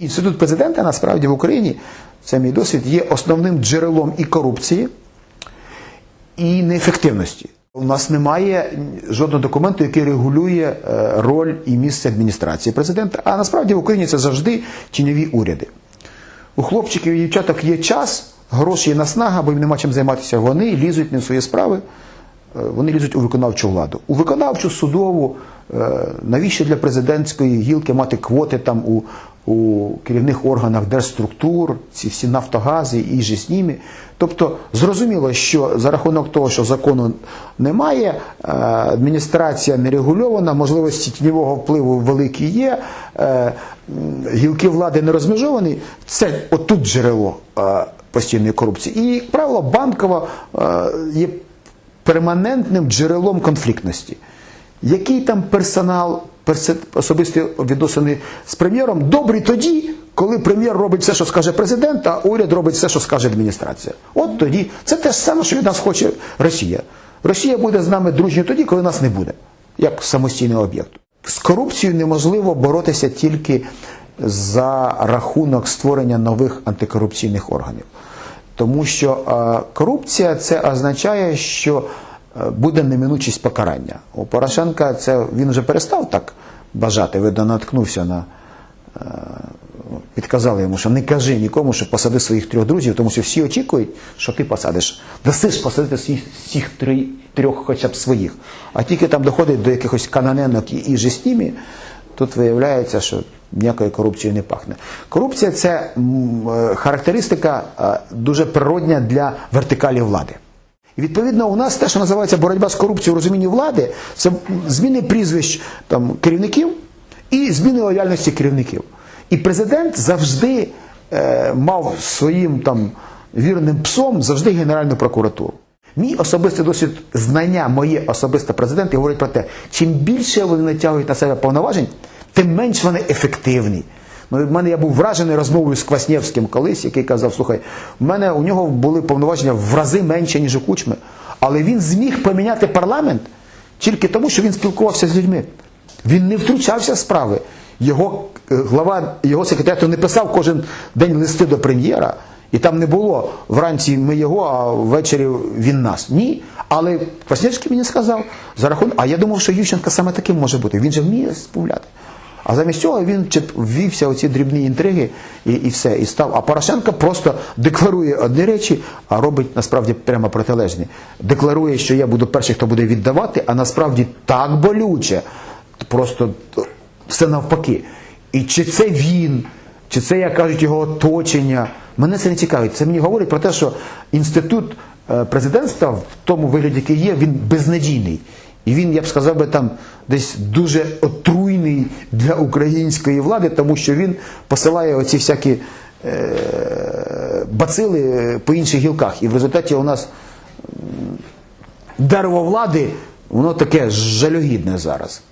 Інститут президента насправді в Україні, це мій досвід, є основним джерелом і корупції, і неефективності. У нас немає жодного документу, який регулює е, роль і місце адміністрації президента. А насправді в Україні це завжди тіньові уряди. У хлопчиків і дівчаток є час, гроші є наснага, бо їм нема чим займатися. Вони лізуть не в свої справи, е, вони лізуть у виконавчу владу. У виконавчу судову, е, навіщо для президентської гілки мати квоти там у, у керівних органах держструктур, ці всі нафтогази і же з ними. Тобто зрозуміло, що за рахунок того, що закону немає, е, адміністрація не регульована, можливості тіньового впливу великі є, е, гілки влади не розмежовані. Це отут джерело е, постійної корупції. І, як правило, банкова є перманентним джерелом конфліктності. Який там персонал, особисті відносини з прем'єром добрі тоді, коли прем'єр робить все, що скаже президент, а уряд робить все, що скаже адміністрація. От тоді це те ж саме, що від нас хоче Росія. Росія буде з нами дружньою тоді, коли нас не буде, як самостійний об'єкт. З корупцією неможливо боротися тільки за рахунок створення нових антикорупційних органів. Тому що корупція це означає, що е, буде неминучість покарання. У Порошенка це він вже перестав так бажати, видно, наткнувся на. е, Підказали йому, що не кажи нікому, що посади своїх трьох друзів, тому що всі очікують, що ти посадиш. Даси ж посадити всіх, всіх трьох хоча б своїх. А тільки там доходить до якихось каноненок і, і же з ними, тут виявляється, що ніякою корупцією не пахне. Корупція це е, характеристика е, дуже природня для вертикалі влади. І відповідно у нас те, що називається боротьба з корупцією у розумінні влади, це зміни прізвищ там, керівників і зміни лояльності керівників. І президент завжди е, мав своїм там вірним псом завжди Генеральну прокуратуру. Мій особистий досвід знання, моє особисте президенти говорить про те, чим більше вони натягують на себе повноважень, тим менш вони ефективні. В мене я був вражений розмовою з Кваснєвським колись, який казав: слухай, в мене у нього були повноваження в рази менше, ніж у Кучми. Але він зміг поміняти парламент тільки тому, що він спілкувався з людьми. Він не втручався в справи. Його е, глава його секретаріату не писав кожен день листи до прем'єра, і там не було вранці ми його, а ввечері він нас. Ні. Але Кваснєвський мені сказав за рахунок. А я думав, що Ющенко саме таким може бути. Він же вміє справляти. А замість цього він ввівся оці дрібні інтриги і, і все. І став. А Порошенко просто декларує одні речі, а робить насправді прямо протилежні. Декларує, що я буду перший, хто буде віддавати, а насправді так болюче. Просто все навпаки. І чи це він, чи це, як кажуть, його оточення, мене це не цікавить. Це мені говорить про те, що інститут е, президентства в тому вигляді, який є, він безнадійний. І він, я б сказав би, там десь дуже отруйний для української влади, тому що він посилає оці всякі е, бацили по інших гілках. І в результаті у нас дерево влади, воно таке жалюгідне зараз.